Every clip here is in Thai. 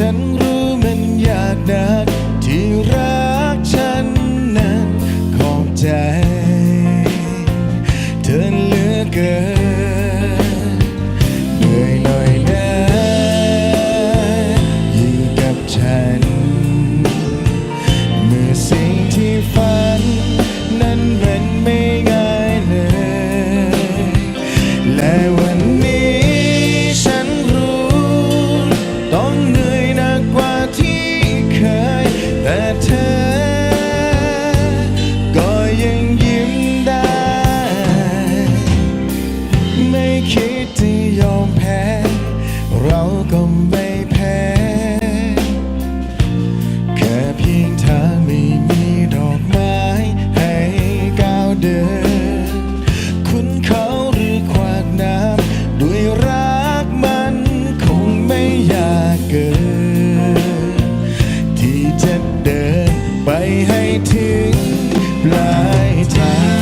ฉันรู้มันยากนักที่รักฉันนั้นของใจ เธอเหลือเกิน ไปถึงปลายทาง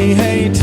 hey.